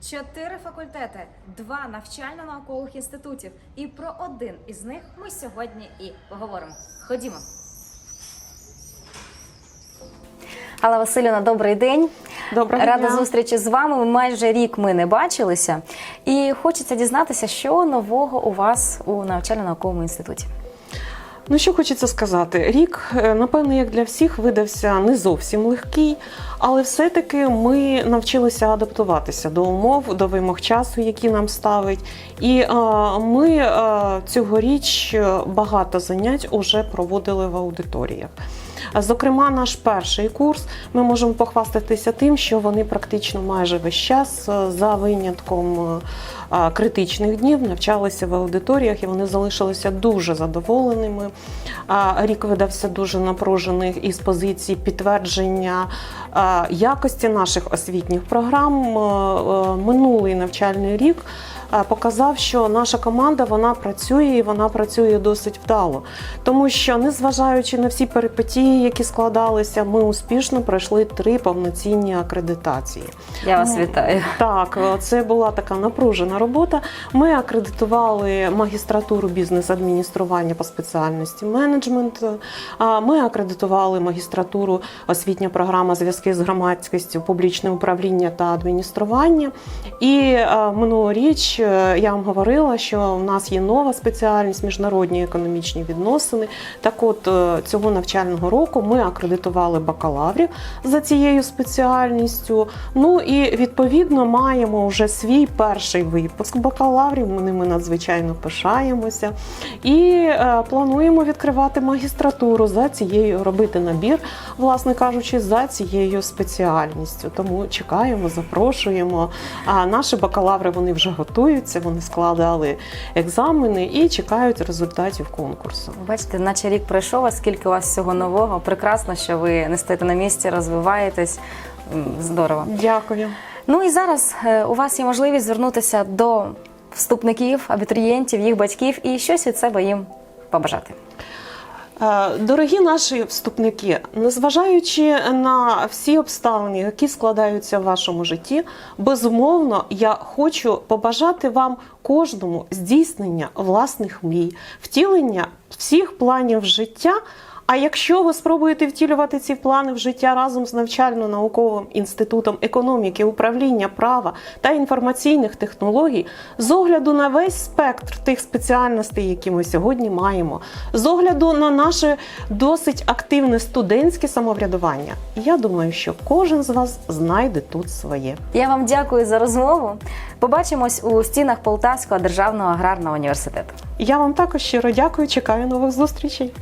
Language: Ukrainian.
чотири факультети, два навчально-наукових інститутів. І про один із них ми сьогодні і поговоримо. Ходімо. Алла Васильівна, добрий день. Доброго Рада дня. зустрічі з вами. Майже рік ми не бачилися, і хочеться дізнатися, що нового у вас у навчально-науковому інституті. Ну що хочеться сказати, рік, е, напевно, як для всіх, видався не зовсім легкий, але все-таки ми навчилися адаптуватися до умов, до вимог часу, які нам ставить. І а, ми а, цьогоріч е, багато занять уже проводили в аудиторіях. Зокрема, наш перший курс ми можемо похвастатися тим, що вони практично майже весь час, е, за винятком е, критичних днів, навчалися в аудиторіях і вони залишилися дуже задоволеними. Рік видався дуже напружений із позиції підтвердження якості наших освітніх програм. Е, Минулий навчальний рік показав, що наша команда вона працює і вона працює досить вдало. Тому що, незважаючи на всі перипетії, які складалися, ми успішно пройшли три повноцінні акредитації. Я вас Ну, вітаю. Так, це була така напружена робота. Ми акредитували магістратуру бізнес-адміністрування по спеціальності менеджмент. Ми акредитували магістратуру освітня програма зв'язки з громадськістю, публічне управління та адміністрування. І минулоріч я вам говорила, що в нас є нова спеціальність міжнародні економічні відносини. Так, от е, цього навчального року ми акредитували бакалаврів за цією спеціальністю. Ну і відповідно маємо вже свій перший випуск бакалаврів. Ми ними надзвичайно пишаємося. І е, плануємо відкривати магістратуру за цією, робити набір, власне кажучи, за цією спеціальністю. Тому чекаємо, запрошуємо. А наші бакалаври вони вже готуються, вони складали екзамени і чекають результатів конкурсу. Бачите, наче рік пройшов, а скільки у вас всього нового. Прекрасно, що ви не стоїте на місці, розвиваєтесь. Здорово. Дякую. Ну і зараз е, у вас є можливість звернутися до вступників, абітурієнтів, їх батьків і щось від себе їм побажати. Е, Дорогі наші вступники, незважаючи на всі обставини, які складаються в вашому житті, безумовно, я хочу побажати вам кожному здійснення власних мрій, втілення всіх планів життя. А якщо ви спробуєте втілювати ці плани в життя разом з навчально-науковим інститутом економіки, управління права та інформаційних технологій, з огляду на весь спектр тих спеціальностей, які ми сьогодні маємо, з огляду на наше досить активне студентське самоврядування, я думаю, що кожен з вас знайде тут своє. Я вам дякую за розмову. Побачимось у стінах Полтавського державного аграрного університету. Я вам також щиро дякую. Чекаю нових зустрічей.